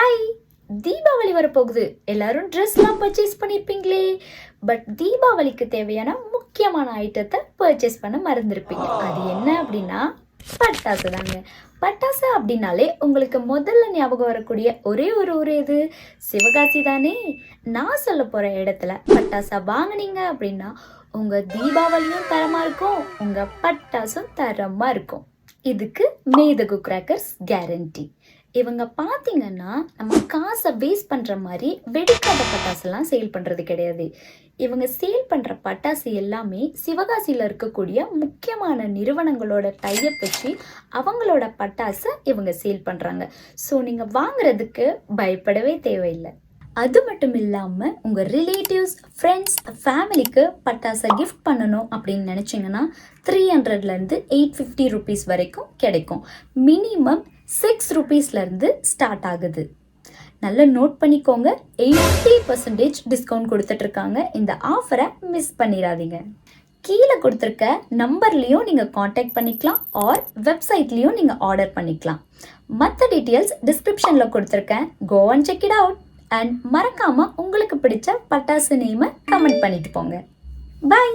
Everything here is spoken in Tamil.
ஹாய் தீபாவளி வரப்போகுது. எல்லாரும் ட்ரெஸ்லாம் பர்ச்சேஸ் பண்ணியிருப்பீங்களே பட் தீபாவளிக்கு தேவையான முக்கியமான ஐட்டத்தை பர்ச்சேஸ் பண்ண மறந்துருப்பீங்க. அது என்ன அப்படின்னா பட்டாசு தாங்க. பட்டாசு அப்படின்னாலே உங்களுக்கு முதல்ல ஞாபகம் வரக்கூடிய ஒரே ஒரு ஊர் இது சிவகாசி தானே. நான் சொல்ல போகிற இடத்துல பட்டாசா வாங்குனீங்க அப்படின்னா உங்கள் தீபாவளியும் தரமாக இருக்கும் உங்கள் பட்டாசும் தரமாக இருக்கும். இதுக்கு மேதகு கிராக்கர்ஸ் கேரண்டி இவங்க பார்த்தீங்கன்னா நம்ம காசை வேஸ்ட் பண்ணுற மாதிரி வெடிக்காத பட்டாசுலாம் சேல் பண்ணுறது கிடையாது. இவங்க சேல் பண்ணுற பட்டாசு எல்லாமே சிவகாசியில் இருக்கக்கூடிய முக்கியமான நிறுவனங்களோட டையை வச்சு அவங்களோட பட்டாசை இவங்க சேல் பண்ணுறாங்க ஸோ நீங்கள் வாங்குறதுக்கு பயப்படவே தேவையில்லை. அது மட்டும் இல்லாமல் உங்கள் ரிலேட்டிவ்ஸ் ஃப்ரெண்ட்ஸ் ஃபேமிலிக்கு பட்டாசை கிஃப்ட் பண்ணணும் அப்படின்னு நினச்சிங்கன்னா த்ரீ ஹண்ட்ரட்லேருந்து எயிட் ஃபிஃப்டி ருபீஸ் வரைக்கும் கிடைக்கும். மினிமம் சிக்ஸ் ருபீஸ்லேருந்து ஸ்டார்ட் ஆகுது. நல்லா நோட் பண்ணிக்கோங்க. எயிட்டி பர்சன்டேஜ் டிஸ்கவுண்ட் கொடுத்துட்ருக்காங்க. இந்த ஆஃபரை மிஸ் பண்ணிடாதீங்க. கீழே கொடுத்துருக்க நம்பர்லேயும் நீங்கள் காண்டாக்ட் பண்ணிக்கலாம். ஆர் வெப்சைட்லேயும் நீங்கள் ஆர்டர் பண்ணிக்கலாம். மற்ற டீட்டெயில்ஸ் டிஸ்கிரிப்ஷனில் கொடுத்துருக்கேன். Go and check it out and மறக்காமல் உங்களுக்கு பிடிச்ச பட்டாசு நேமை கமெண்ட் பண்ணிட்டு போங்க. பை